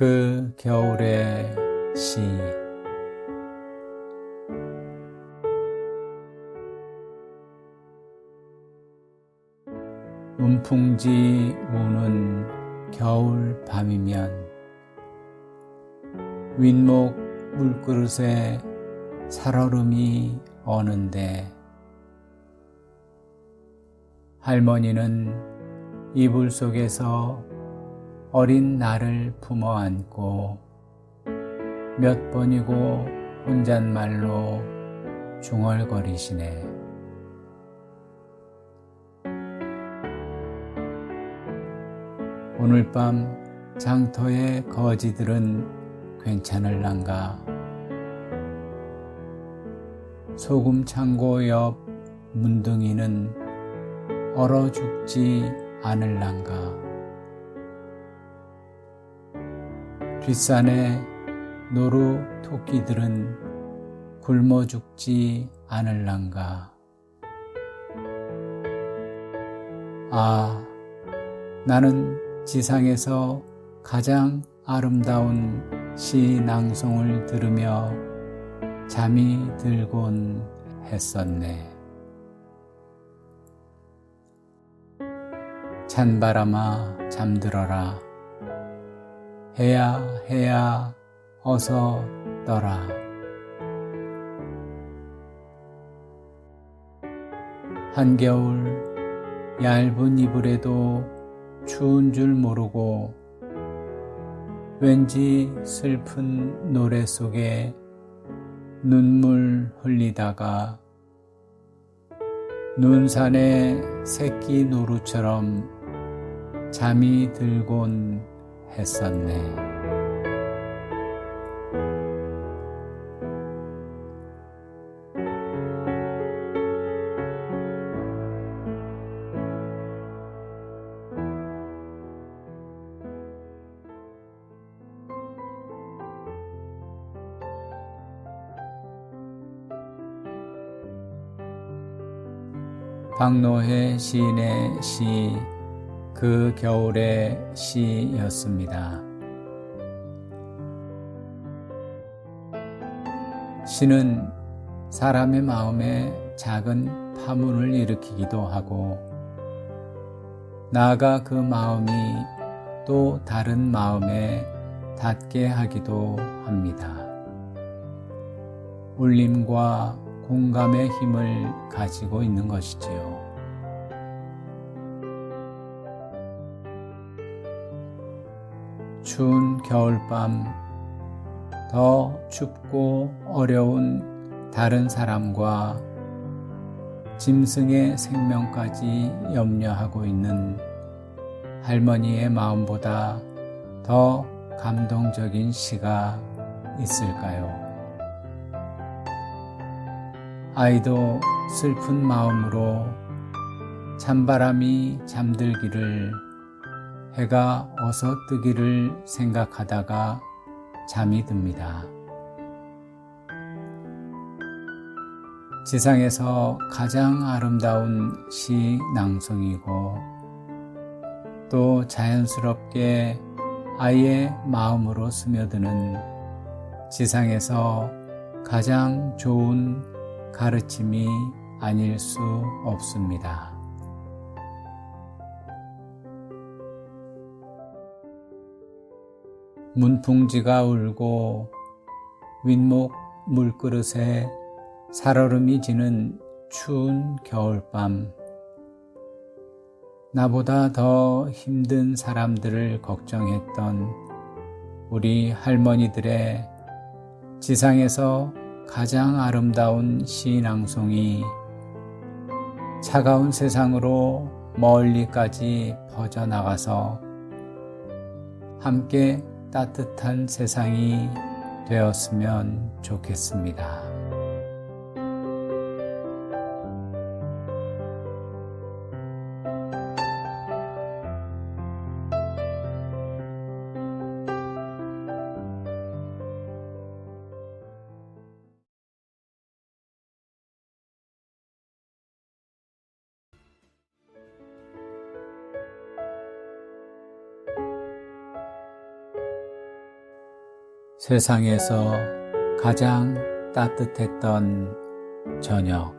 그 겨울의 시. 문풍지 우는 겨울 밤이면 윗목 물그릇에 살얼음이 어는데 할머니는 이불 속에서 어린 나를 품어 안고 몇 번이고 혼잣말로 중얼거리시네. 오늘 밤 장터의 거지들은 괜찮을란가? 소금 창고 옆 문둥이는 얼어 죽지 않을란가? 뒷산의 노루 토끼들은 굶어 죽지 않을란가. 아, 나는 지상에서 가장 아름다운 시 낭송을 들으며 잠이 들곤 했었네. 찬바람아 잠들어라. 해야 해야 어서 떠라. 한겨울 얇은 이불에도 추운 줄 모르고 왠지 슬픈 노래 속에 눈물 흘리다가 눈산의 새끼 노루처럼 잠이 들곤 했었네. 박노해 시인의 시 그 겨울의 시였습니다. 시는 사람의 마음에 작은 파문을 일으키기도 하고 나아가 그 마음이 또 다른 마음에 닿게 하기도 합니다. 울림과 공감의 힘을 가지고 있는 것이지요. 추운 겨울밤, 더 춥고 어려운 다른 사람과 짐승의 생명까지 염려하고 있는 할머니의 마음보다 더 감동적인 시가 있을까요? 아이도 슬픈 마음으로 찬바람이 잠들기를 해가 어서 뜨기를 생각하다가 잠이 듭니다. 지상에서 가장 아름다운 시 낭송이고 또 자연스럽게 아이의 마음으로 스며드는 지상에서 가장 좋은 가르침이 아닐 수 없습니다. 문풍지가 울고 윗목 물그릇에 살얼음이 지는 추운 겨울밤. 나보다 더 힘든 사람들을 걱정했던 우리 할머니들의 지상에서 가장 아름다운 시낭송이 차가운 세상으로 멀리까지 퍼져나가서 함께 따뜻한 세상이 되었으면 좋겠습니다. 세상에서 가장 따뜻했던 저녁.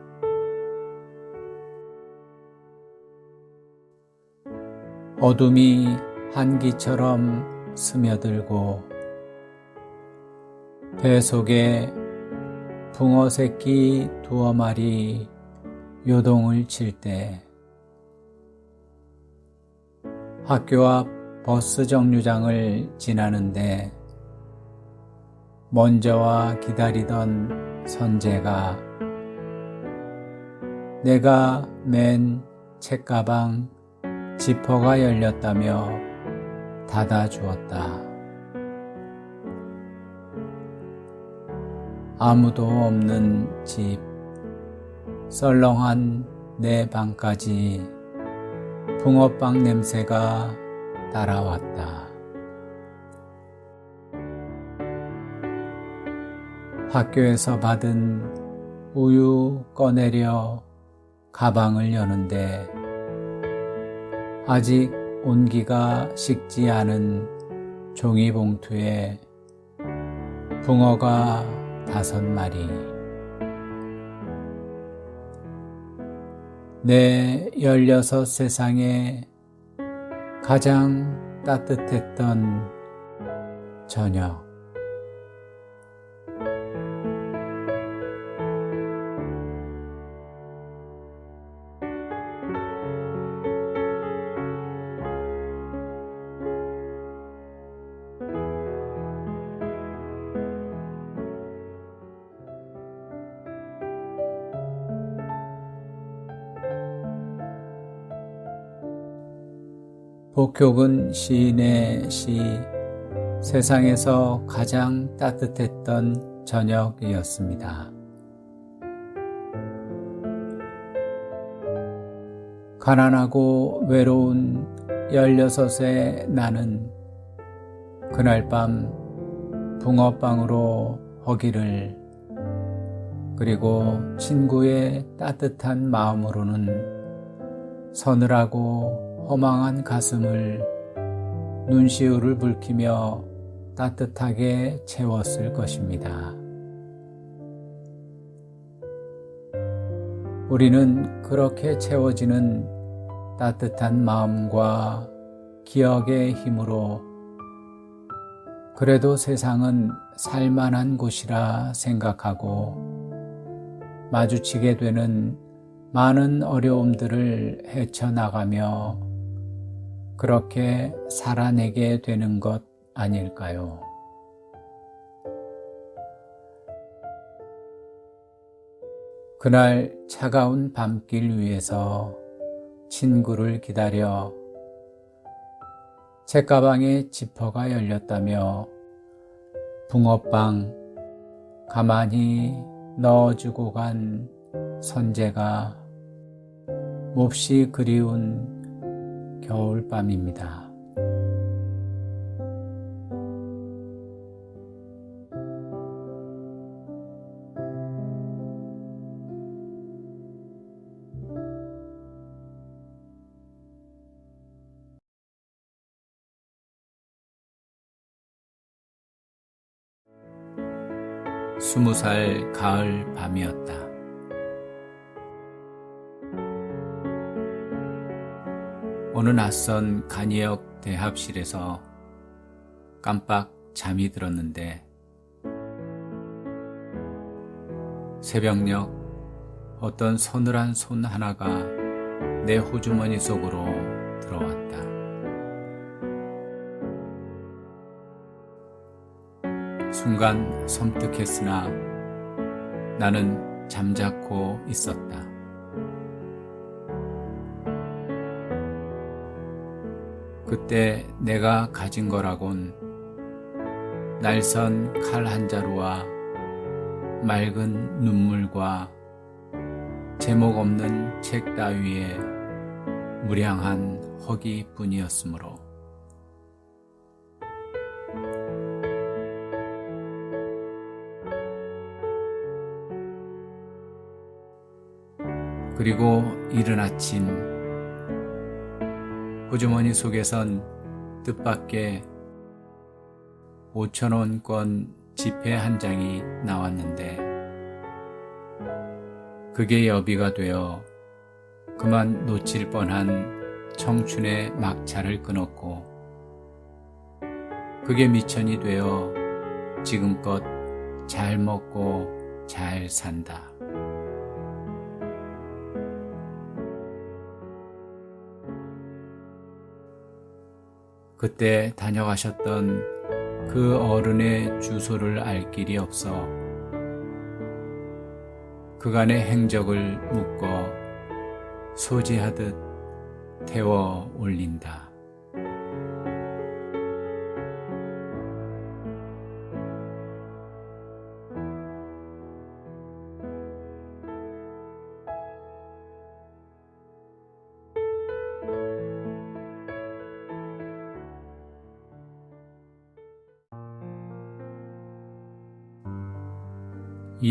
어둠이 한기처럼 스며들고 배 속에 붕어 새끼 두어 마리 요동을 칠 때 학교 앞 버스 정류장을 지나는데 먼저 와 기다리던 선재가 내가 맨 책가방 지퍼가 열렸다며 닫아 주었다. 아무도 없는 집, 썰렁한 내 방까지 붕어빵 냄새가 따라왔다. 학교에서 받은 우유 꺼내려 가방을 여는데 아직 온기가 식지 않은 종이봉투에 붕어가 다섯 마리. 내 열여섯 세상에 가장 따뜻했던 저녁. 복효근 시인의 시 세상에서 가장 따뜻했던 저녁이었습니다. 가난하고 외로운 16의 나는 그날 밤 붕어빵으로 허기를 그리고 친구의 따뜻한 마음으로는 서늘하고 허망한 가슴을 눈시울을 붉히며 따뜻하게 채웠을 것입니다. 우리는 그렇게 채워지는 따뜻한 마음과 기억의 힘으로 그래도 세상은 살만한 곳이라 생각하고 마주치게 되는 많은 어려움들을 헤쳐나가며 그렇게 살아내게 되는 것 아닐까요? 그날 차가운 밤길 위에서 친구를 기다려 책가방에 지퍼가 열렸다며 붕어빵 가만히 넣어주고 간 선재가 몹시 그리운 겨울밤입니다. 스무 살 가을 밤이었다. 어느 낯선 간이역 대합실에서 깜빡 잠이 들었는데 새벽녘 어떤 서늘한 손 하나가 내 호주머니 속으로 들어왔다. 순간 섬뜩했으나 나는 잠자코 있었다. 그때 내가 가진 거라곤. 날선 칼 한 자루와 맑은 눈물과 제목 없는 책 따위에 무량한 허기뿐이었으므로. 그리고 이른 아침 호주머니 속에선 뜻밖의 5천원권 지폐 한 장이 나왔는데 그게 여비가 되어 그만 놓칠 뻔한 청춘의 막차를 끊었고 그게 미천이 되어 지금껏 잘 먹고 잘 산다. 그때 다녀가셨던 그 어른의 주소를 알 길이 없어 그간의 행적을 묶어 소지하듯 태워 올린다.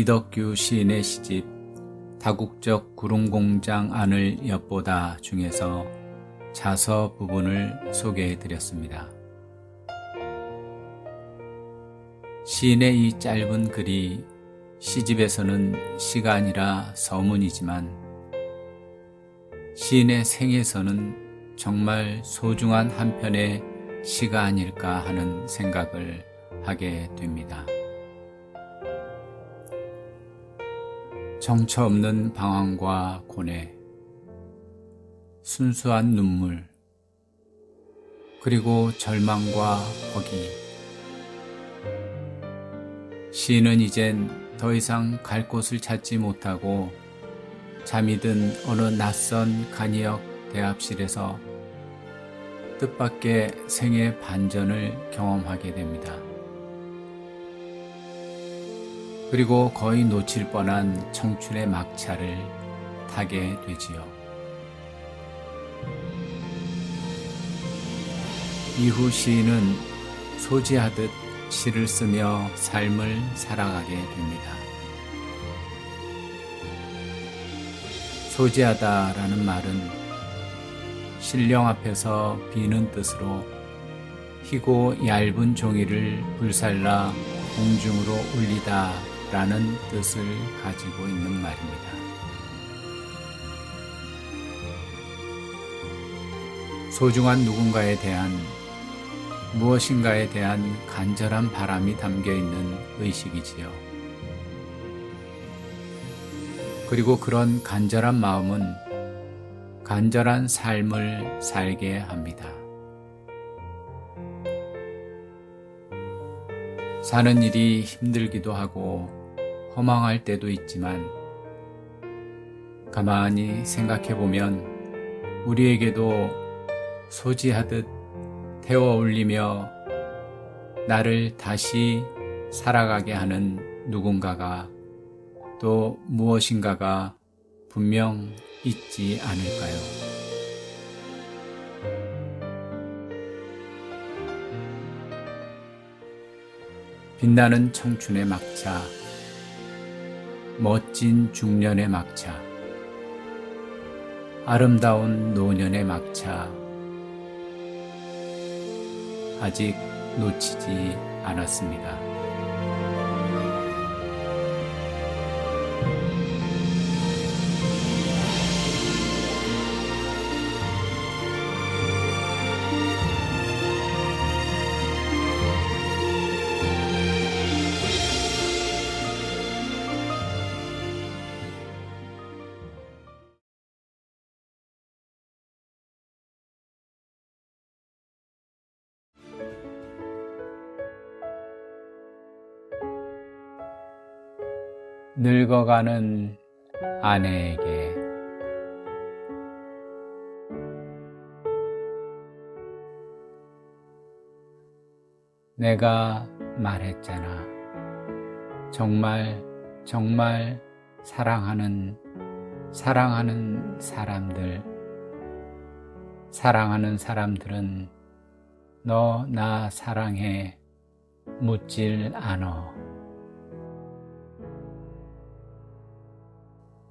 이덕규 시인의 시집 다국적 구름공장 안을 엿보다 중에서 자서 부분을 소개해 드렸습니다. 시인의 이 짧은 글이 시집에서는 시가 아니라 서문이지만 시인의 생에서는 정말 소중한 한 편의 시가 아닐까 하는 생각을 하게 됩니다. 정처 없는 방황과 고뇌, 순수한 눈물, 그리고 절망과 허기. 시인은 이젠 더 이상 갈 곳을 찾지 못하고 잠이 든 어느 낯선 간이역 대합실에서 뜻밖의 생의 반전을 경험하게 됩니다. 그리고 거의 놓칠 뻔한 청춘의 막차를 타게 되지요. 이후 시인은 소지하듯 시를 쓰며 삶을 살아가게 됩니다. 소지하다라는 말은 신령 앞에서 비는 뜻으로 희고 얇은 종이를 불살라 공중으로 올리다 라는 뜻을 가지고 있는 말입니다. 소중한 누군가에 대한 무엇인가에 대한 간절한 바람이 담겨 있는 의식이지요. 그리고 그런 간절한 마음은 간절한 삶을 살게 합니다. 사는 일이 힘들기도 하고 허망할 때도 있지만 가만히 생각해 보면 우리에게도 소지하듯 태워 올리며 나를 다시 살아가게 하는 누군가가 또 무엇인가가 분명 있지 않을까요? 빛나는 청춘의 막차 멋진 중년의 막차, 아름다운 노년의 막차, 아직 놓치지 않았습니다. 늙어가는 아내에게 내가 말했잖아. 정말, 정말 사랑하는, 사랑하는 사람들, 사랑하는 사람들은 너 나 사랑해 묻질 않어.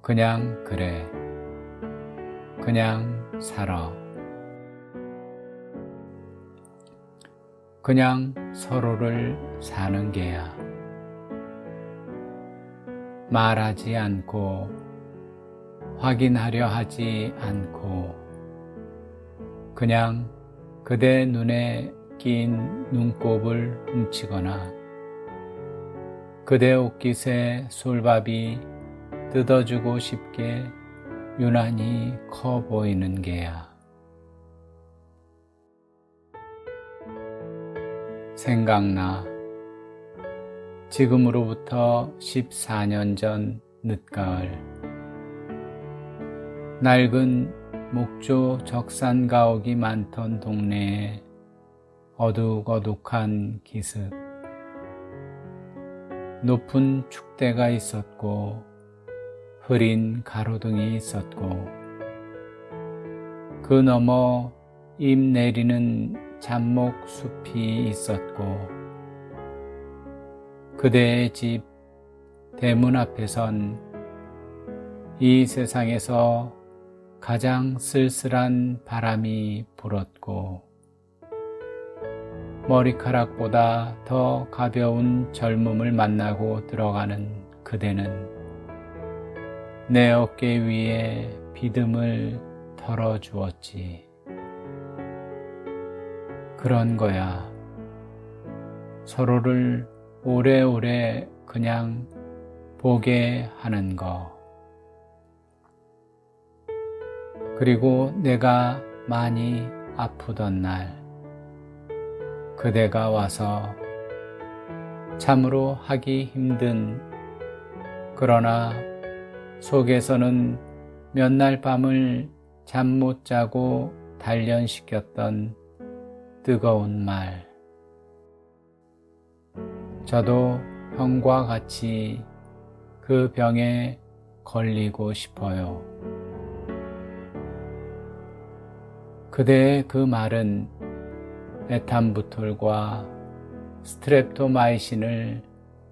그냥 그래. 그냥 살아. 그냥 서로를 사는 게야. 말하지 않고 확인하려 하지 않고 그냥 그대 눈에 낀 눈곱을 훔치거나 그대 옷깃에 솔밥이 뜯어주고 싶게 유난히 커 보이는 게야. 생각나. 지금으로부터 14년 전 늦가을. 낡은 목조 적산 가옥이 많던 동네에 어둑어둑한 기슭. 높은 축대가 있었고 흐린 가로등이 있었고 그 너머 잎 내리는 잡목 숲이 있었고 그대의 집 대문 앞에선 이 세상에서 가장 쓸쓸한 바람이 불었고 머리카락보다 더 가벼운 젊음을 만나고 들어가는 그대는 내 어깨 위에 비듬을 털어주었지. 그런 거야. 서로를 오래오래 그냥 보게 하는 거. 그리고 내가 많이 아프던 날, 그대가 와서 참으로 하기 힘든 그러나 속에서는 몇 날 밤을 잠 못 자고 단련시켰던 뜨거운 말. 저도 형과 같이 그 병에 걸리고 싶어요. 그대의 그 말은 에탄부톨과 스트랩토마이신을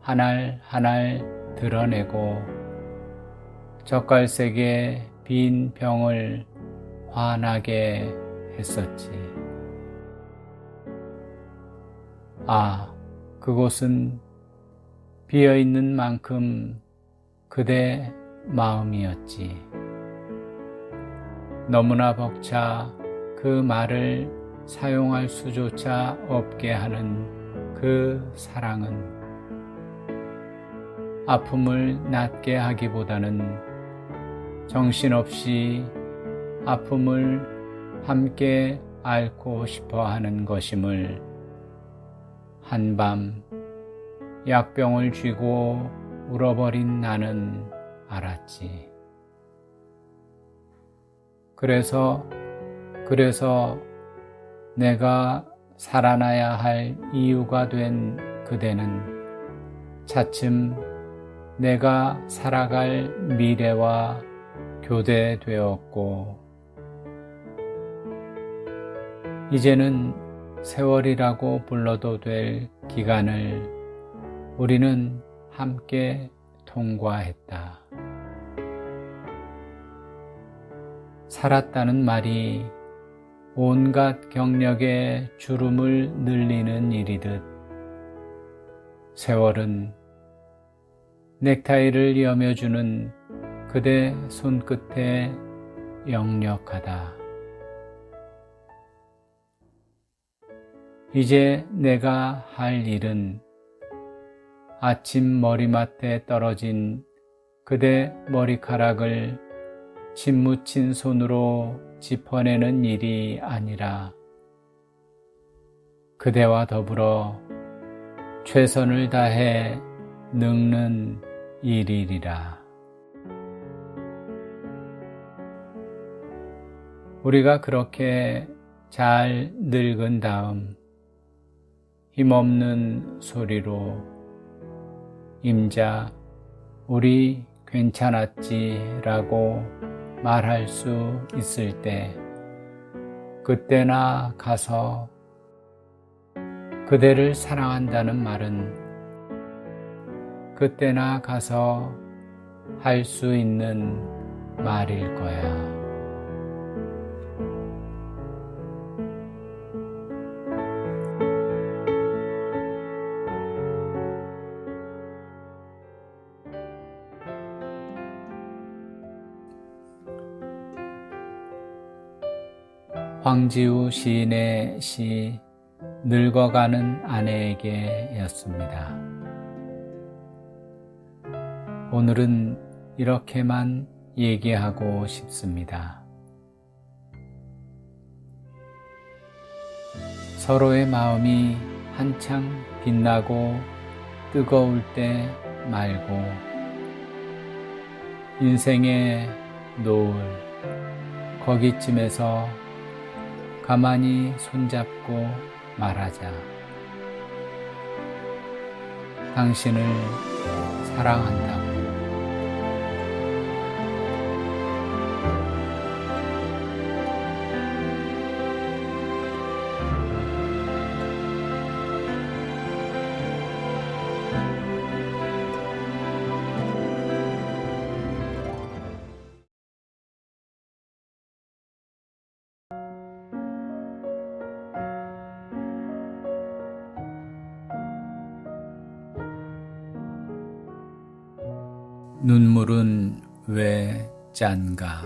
한 알 한 알 드러내고 젓갈색의 빈 병을 환하게 했었지. 아, 그곳은 비어 있는 만큼 그대 마음이었지. 너무나 벅차 그 말을 사용할 수조차 없게 하는 그 사랑은 아픔을 낫게 하기보다는 정신없이 아픔을 함께 앓고 싶어 하는 것임을 한밤 약병을 쥐고 울어버린 나는 알았지. 그래서, 그래서 내가 살아나야 할 이유가 된 그대는 차츰 내가 살아갈 미래와 교대되었고, 이제는 세월이라고 불러도 될 기간을 우리는 함께 통과했다. 살았다는 말이 온갖 경력에 주름을 늘리는 일이듯 세월은 넥타이를 여며주는 그대 손끝에 역력하다. 이제 내가 할 일은 아침 머리맡에 떨어진 그대 머리카락을 침 묻힌 손으로 짚어내는 일이 아니라 그대와 더불어 최선을 다해 늙는 일이리라. 우리가 그렇게 잘 늙은 다음 힘없는 소리로 임자 우리 괜찮았지 라고 말할 수 있을 때 그때나 가서 그대를 사랑한다는 말은 그때나 가서 할 수 있는 말일 거야. 황지우 시인의 시 늙어가는 아내에게였습니다. 오늘은 이렇게만 얘기하고 싶습니다. 서로의 마음이 한창 빛나고 뜨거울 때 말고 인생의 노을 거기쯤에서 가만히 손잡고 말하자. 당신을 사랑한다 왜 짠가?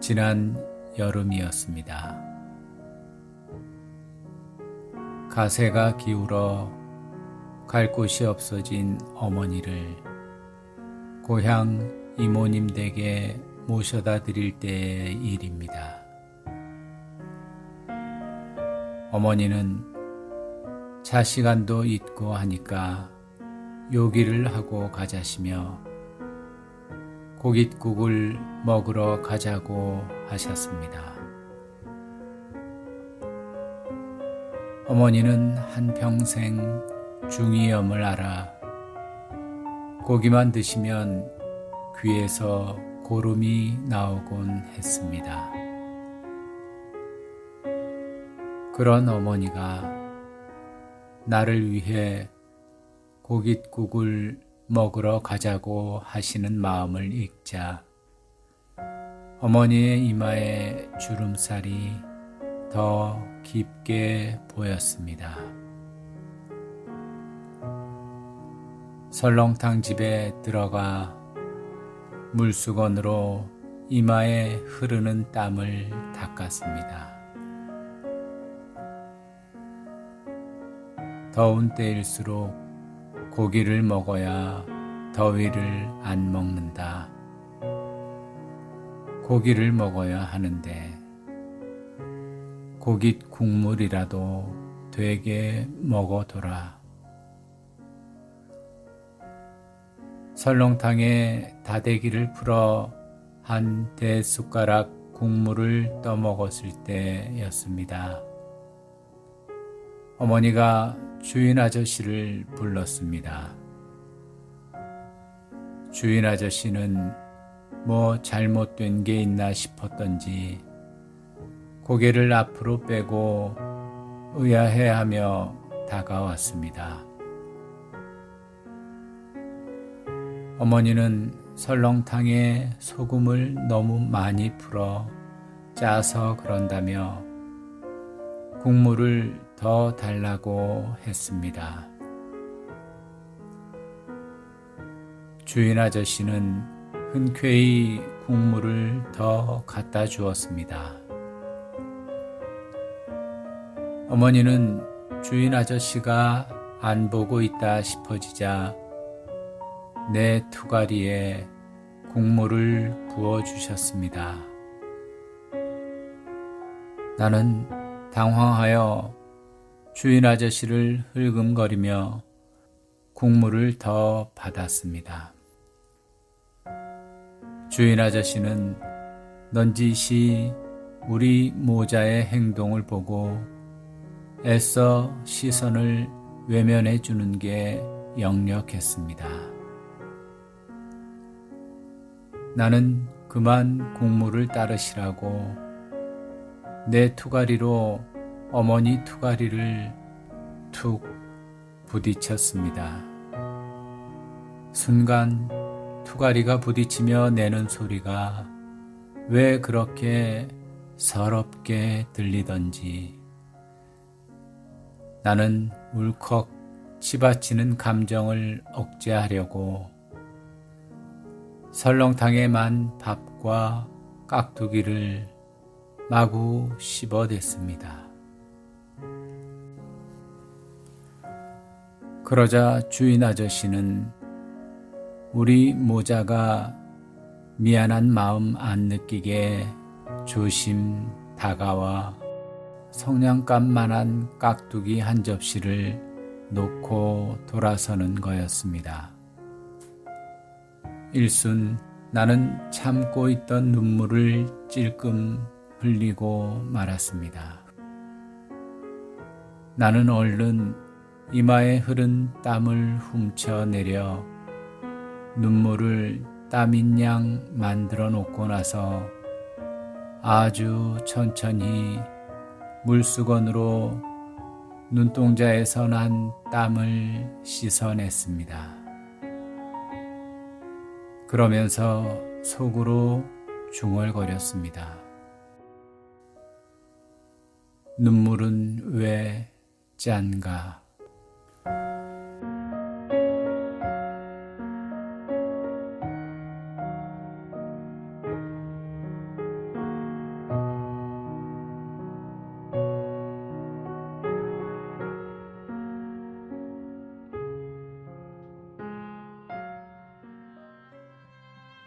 지난 여름이었습니다. 가세가 기울어 갈 곳이 없어진 어머니를 고향 이모님 댁에 모셔다 드릴 때의 일입니다. 어머니는 자 시간도 있고 하니까 요기를 하고 가자시며 고깃국을 먹으러 가자고 하셨습니다. 어머니는 한평생 중이염을 알아 고기만 드시면 귀에서 고름이 나오곤 했습니다. 그런 어머니가 나를 위해 고깃국을 먹으러 가자고 하시는 마음을 읽자 어머니의 이마에 주름살이 더 깊게 보였습니다. 설렁탕 집에 들어가 물수건으로 이마에 흐르는 땀을 닦았습니다. 더운 때일수록 고기를 먹어야 더위를 안 먹는다. 고기를 먹어야 하는데 고깃 국물이라도 되게 먹어둬라. 설렁탕에 다대기를 풀어 한 대숟가락 국물을 떠먹었을 때였습니다. 어머니가 주인 아저씨를 불렀습니다. 주인 아저씨는 뭐 잘못된 게 있나 싶었던지 고개를 앞으로 빼고 의아해하며 다가왔습니다. 어머니는 설렁탕에 소금을 너무 많이 풀어 짜서 그런다며 국물을 더 달라고 했습니다. 주인 아저씨는 흔쾌히 국물을 더 갖다 주었습니다. 어머니는 주인 아저씨가 안 보고 있다 싶어지자 내 투가리에 국물을 부어 주셨습니다. 나는 당황하여 주인 아저씨를 흘금거리며 국물을 더 받았습니다. 주인 아저씨는 넌지시 우리 모자의 행동을 보고 애써 시선을 외면해 주는 게 역력했습니다. 나는 그만 국물을 따르시라고 내 투가리로 어머니 투가리를 툭 부딪혔습니다. 순간 투가리가 부딪히며 내는 소리가 왜 그렇게 서럽게 들리던지 나는 울컥 치받치는 감정을 억제하려고 설렁탕에 만 밥과 깍두기를 마구 씹어댔습니다. 그러자 주인 아저씨는 우리 모자가 미안한 마음 안 느끼게 조심 다가와 성냥감만한 깍두기 한 접시를 놓고 돌아서는 거였습니다. 일순 나는 참고 있던 눈물을 찔끔 흘리고 말았습니다. 나는 얼른 이마에 흐른 땀을 훔쳐 내려 눈물을 땀인 양 만들어 놓고 나서 아주 천천히 물수건으로 눈동자에서 난 땀을 씻어냈습니다. 그러면서 속으로 중얼거렸습니다. 눈물은 왜 짠가? thank you